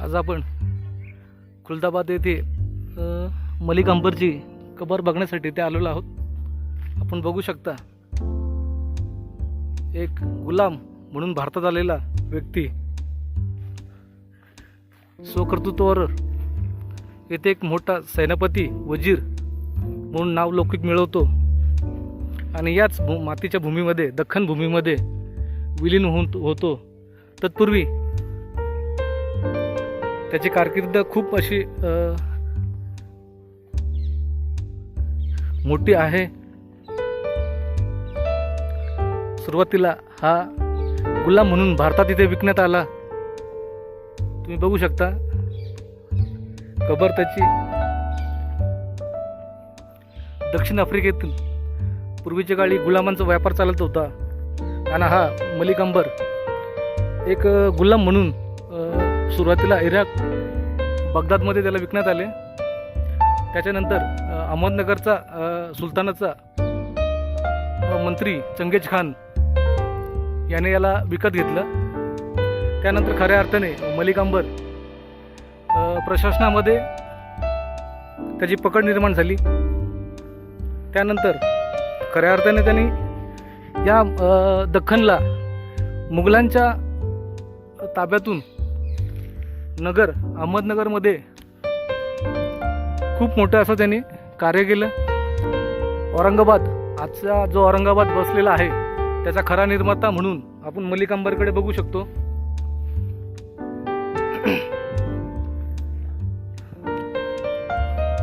आज आपण खुलदाबाद येथे मलिक अंबरची कबर बघण्यासाठी ते आलेलो आहोत. आपण बघू शकता एक गुलाम म्हणून भारतात आलेला व्यक्ती स्वकर्तृत्वावर येथे एक मोठा सेनापती वजीर म्हणून नाव लौकिक मिळवतो. आणि याच भू मातीच्या भूमीमध्ये दख्खन भूमीमध्ये विलीन होऊन होतो. तत्पूर्वी त्याची कारकीर्द खूप अशी मोठी आहे. सुरुवातीला हा गुलाम म्हणून भारतात इथे विकण्यात आला. तुम्ही बघू शकता कबर त्याची दक्षिण आफ्रिकेतून पूर्वीच्या काळी गुलामांचा व्यापार चालत होता. आणि हा मलिक अंबर एक गुलाम म्हणून सुरुवातीला इराक बगदादमध्ये त्याला विकण्यात आले. त्याच्यानंतर अहमदनगरचा सुलतानाचा मंत्री चंगेज खान याने याला विकत घेतलं. त्यानंतर खऱ्या अर्थाने मलिकांबर प्रशासनामध्ये त्याची पकड निर्माण झाली. त्यानंतर खऱ्या अर्थाने त्यांनी या दख्खनला मुघलांच्या ताब्यातून नगर अहमदनगरमध्ये खूप मोठं असं त्यांनी कार्य केलं. औरंगाबाद आजचा जो औरंगाबाद बसलेला आहे त्याचा खरा निर्माता म्हणून आपण मलिक अंबरकडे बघू शकतो.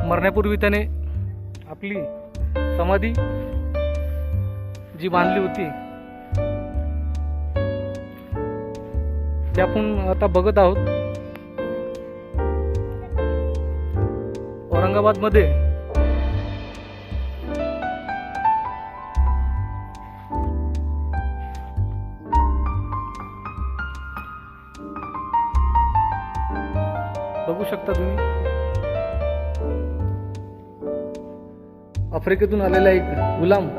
मरण्यापूर्वी त्याने आपली समाधी जी बांधली होती ते आपण आता बघत आहोत. औरंगाबादमध्ये. बघू शकता तुम्ही. आफ्रिकेतून आलेला एक गुलाम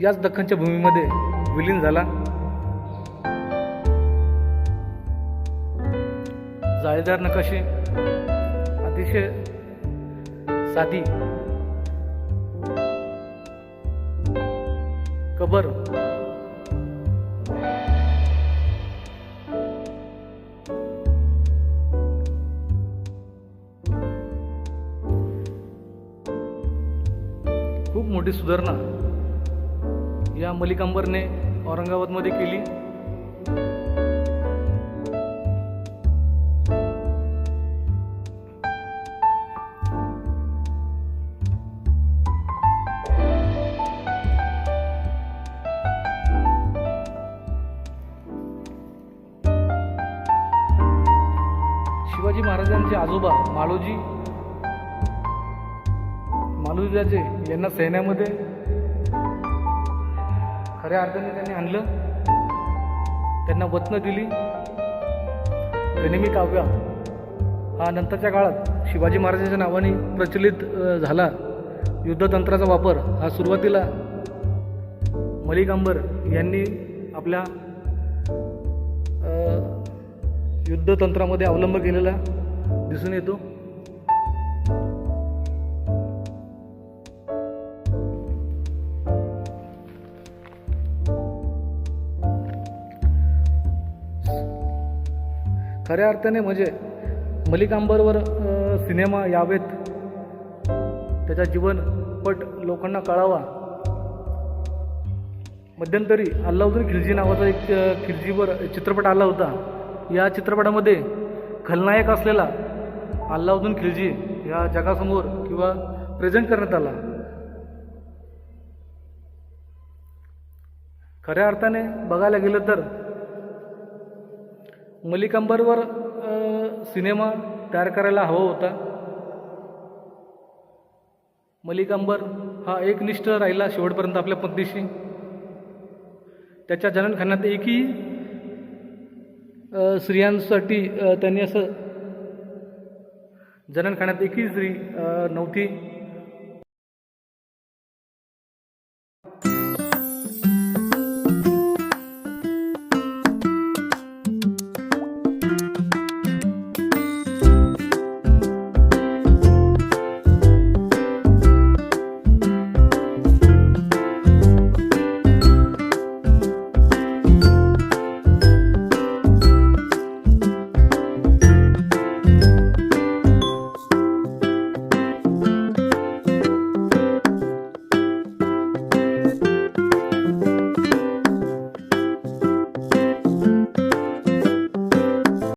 याच दख्खनच्या भूमीमध्ये विलीन झाला. जाळीदार नकाशे अतिशय साधी कबर. खूप मोठी सुधारणा या मलिक अंबरने औरंगाबादमध्ये केली. शिवाजी महाराजांचे आजोबा मालोजी मालोजीराजे यांना सैन्यामध्ये खऱ्या अर्थाने त्यांनी आणलं. त्यांना वतनं दिली. गनिमी काव्य. हा नंतरच्या काळात शिवाजी महाराजांच्या नावाने प्रचलित झाला. युद्धतंत्राचा वापर हा सुरुवातीला मलिक अंबर यांनी आपल्या युद्धतंत्रामध्ये अवलंब केलेला दिसून येतो. खऱ्या अर्थाने म्हणजे मलिकांबरवर सिनेमा यावेत. त्याचा जीवनपट लोकांना कळावा. मध्यंतरी अल्लाउद्दीन खिलजी नावाचा एक खिलजीवर चित्रपट आला होता. या चित्रपटामध्ये खलनायक असलेला अल्लाउद्दीन खिलजी या जगासमोर किंवा प्रेझेंट करण्यात आला. खऱ्या अर्थाने बघायला गेलं तर मलिक अंबरवर सिनेमा तयार करायला हवा होता. मलिक अंबर हा एकनिष्ठ राहिला शेवटपर्यंत आपल्या पत्नीशी. त्याच्या जननखान्यात एकही स्त्रियांसाठी त्यांनी असं जननखान्यात एकही स्त्री नव्हती.